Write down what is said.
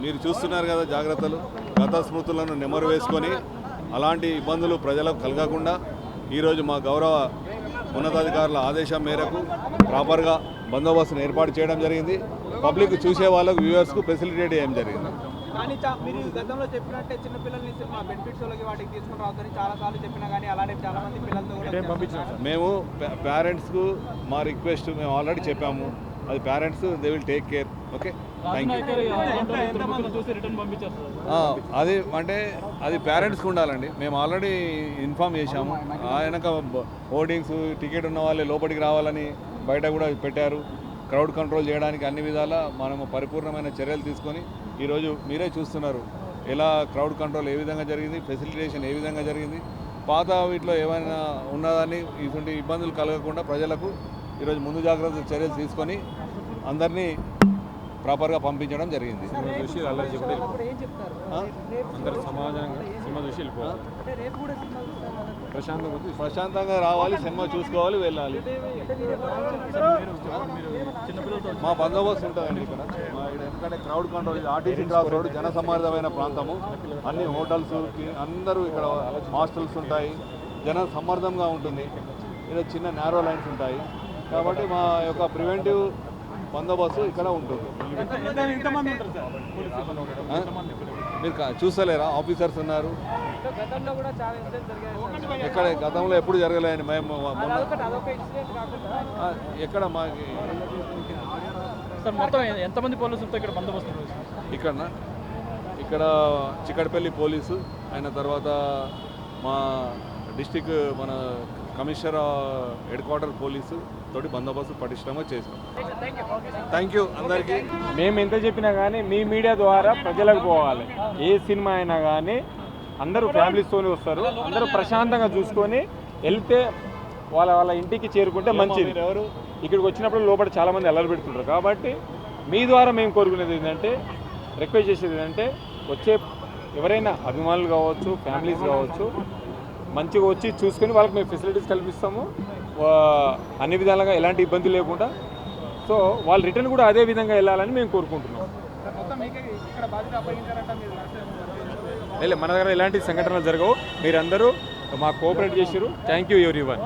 మీరు చూస్తున్నారు కదా జాగ్రత్తలు గత స్మృతులను నెమరు వేసుకొని అలాంటి ఇబ్బందులు ప్రజలకు కలగకుండా ఈరోజు మా గౌరవ ఉన్నతాధికారుల ఆదేశం మేరకు ప్రాపర్గా బందోబస్తును ఏర్పాటు చేయడం జరిగింది. పబ్లిక్ చూసే వాళ్ళకు వ్యూవర్స్కు ఫెసిలిటేట్ చేయడం జరిగింది. కానీ చా- మీరు గతంలో చెప్పినట్టే చిన్న పిల్లల్ని సినిమా బెనిఫిట్స్ వాళ్ళకి వాటికి తీసుకుని రావద్దని చాలా సార్లు చెప్పినా కానీ అలానే చాలా మంది పిల్లలతో కూడా వచ్చారు. మేము పేరెంట్స్కు మా రిక్వెస్ట్ మేము ఆల్రెడీ చెప్పాము. అది parents they will take care okay thank you అది అంటే అది పేరెంట్స్కి ఉండాలండి. మేము ఆల్రెడీ ఇన్ఫామ్ చేశాము. ఆయనక హోర్డింగ్స్ టికెట్ ఉన్న వాళ్ళే లోపలికి రావాలని బయట కూడా పెట్టారు. క్రౌడ్ కంట్రోల్ చేయడానికి అన్ని విధాలా మనము పరిపూర్ణమైన చర్యలు తీసుకొని ఈరోజు మీరే చూస్తున్నారు. ఎలా క్రౌడ్ కంట్రోల్ ఏ విధంగా జరిగింది ఫెసిలిటేషన్ ఏ విధంగా జరిగింది పాత వీటిలో ఏమైనా ఉన్నదాన్ని ఇటువంటి ఇబ్బందులు కలగకుండా ప్రజలకు ఈరోజు ముందు జాగ్రత్త చర్యలు తీసుకొని అందరినీ ప్రాపర్గా పంపించడం జరిగింది. ప్రశాంతంగా రావాలి సినిమా చూసుకోవాలి వెళ్ళాలి. మా బందోబస్తు ఉంటుందండి ఇక్కడ. మా ఇక్కడ. ఎందుకంటే crowd control RTC cross road జనసమ్మర్దమైన ప్రాంతము. అన్ని హోటల్స్ అందరూ ఇక్కడ హాస్టల్స్ ఉంటాయి. జన సమ్మర్దంగా ఉంటుంది. ఇక్కడ చిన్న నేరో లైన్స్ ఉంటాయి. కాబట్టి మా యొక్క ప్రివెంటివ్ బందోబస్తు ఇక్కడ ఉంటుంది? మీరు చూస్తలేరా ఆఫీసర్స్ ఉన్నారు ఎక్కడ గతంలో ఎప్పుడు జరగలేని మేము ఎక్కడ మాకి మొత్తం ఎంతమంది పోలీసులతో ఇక్కడ బందోబస్తు? ఇక్కడ ఇక్కడ చిక్కడపల్లి పోలీసు అయిన తర్వాత మా డిస్టిక్ మన కమిషనర్ హెడ్ క్వార్టర్ పోలీసు తోటి బందోబస్తు పటిష్టంగా చేసాం థ్యాంక్ యూ అందరికీ. మేము ఎంత చెప్పినా కానీ మీ మీడియా ద్వారా ప్రజలకు పోవాలి. ఏ సినిమా అయినా కానీ అందరూ ఫ్యామిలీస్తోనే వస్తారు. అందరూ ప్రశాంతంగా చూసుకొని వెళ్తే వాళ్ళ వాళ్ళ ఇంటికి చేరుకుంటే మంచిది. ఎవరు? ఇక్కడికి వచ్చినప్పుడు లోపల చాలా మంది అల్లరి పెడుతుంటారు. కాబట్టి మీ ద్వారా మేము కోరుకునేది ఏంటంటే రిక్వెస్ట్ చేసేది ఏంటంటే వచ్చే ఎవరైనా అభిమానులు కావచ్చు ఫ్యామిలీస్ కావచ్చు మంచిగా వచ్చి చూసుకొని వాళ్ళకి మేము ఫెసిలిటీస్ కల్పిస్తాము. అన్ని విధాలుగా ఎలాంటి ఇబ్బంది లేకుండా. సో వాళ్ళు రిటర్న్ కూడా అదే విధంగా వెళ్ళాలని మేము కోరుకుంటున్నాం. మన దగ్గర ఎలాంటి సంఘటనలు జరగవు. మీరందరూ మాకు కోఆపరేట్ చేసారు థ్యాంక్ యూ ఎవరి వన్